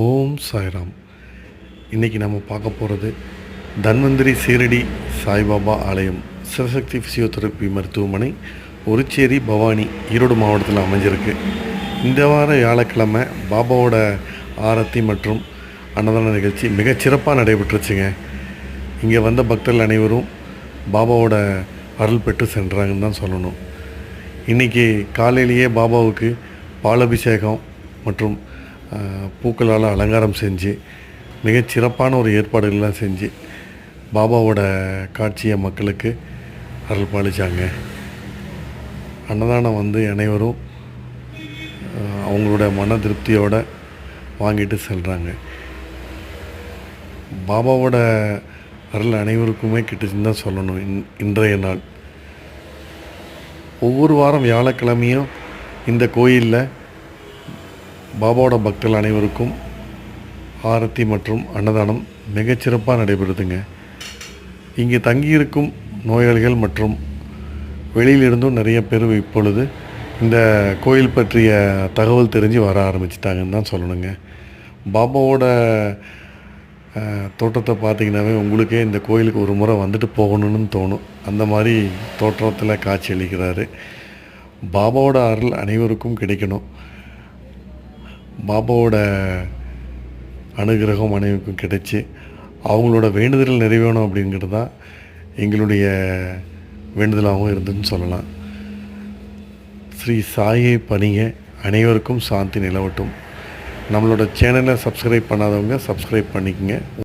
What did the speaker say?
ஓம் சாய்ராம். இன்றைக்கி நம்ம பார்க்க போகிறது தன்வந்திரி சீரடி சாய்பாபா ஆலயம் சிவசக்தி ஃபிசியோதெரப்பி மருத்துவமனை ஒருச்சேரி பவானி ஈரோடு மாவட்டத்தில் அமைஞ்சிருக்கு. இந்த வார வியாழக்கிழமை பாபாவோட ஆரத்தி மற்றும் அன்னதான நிகழ்ச்சி மிகச்சிறப்பாக நடைபெற்றுச்சுங்க. இங்கே வந்த பக்தர்கள் அனைவரும் பாபாவோட அருள் பெற்று சென்றாங்கன்னு தான் சொல்லணும். இன்றைக்கி காலையிலேயே பாபாவுக்கு பாலபிஷேகம் மற்றும் பூக்களால் அலங்காரம் செஞ்சு மிகச்சிறப்பான ஒரு ஏற்பாடுகள்லாம் செஞ்சு பாபாவோட காட்சியை மக்களுக்கு அருள் பாலிச்சாங்க. அன்னதானம் வந்து அனைவரும் அவங்களோட மன திருப்தியோடு வாங்கிட்டு செல்கிறாங்க பாபாவோட அருள் அனைவருக்குமே கிட்டுச்சுன்னு தான் சொல்லணும் இன் இன்றைய நாள். ஒவ்வொரு வாரம் வியாழக்கிழமையும் இந்த கோயிலில் பாபாவோட பக்தர்கள் அனைவருக்கும் ஆரத்தி மற்றும் அன்னதானம் மிகச்சிறப்பாக நடைபெறுதுங்க. இங்கே தங்கியிருக்கும் நோயாளிகள் மற்றும் வெளியிலிருந்தும் நிறைய பேர் இப்பொழுது இந்த கோயில் பற்றிய தகவல் தெரிஞ்சு வர ஆரம்பிச்சிட்டாங்கன்னு தான் சொல்லணுங்க. பாபாவோட தோட்டத்தை பார்த்தீங்கனாவே உங்களுக்கே இந்த கோயிலுக்கு ஒரு முறை வந்துட்டு போகணும்னு தோணும். அந்த மாதிரி தோற்றத்தில் காட்சி அளிக்கிறாரு. பாபாவோட அருள் அனைவருக்கும் கிடைக்கணும். பாபாவோட அனுகிரகம் அனைவருக்கும் கிடைச்சி அவங்களோட வேண்டுதல் நிறைவேணும் அப்படிங்கிறது தான் எங்களுடைய வேண்டுதலாகவும் இருந்துன்னு சொல்லலாம். ஸ்ரீ சாயை பணிய அனைவருக்கும் சாந்தி நிலவட்டும். நம்மளோட சேனலை சப்ஸ்கிரைப் பண்ணாதவங்க சப்ஸ்கிரைப் பண்ணிக்கங்க.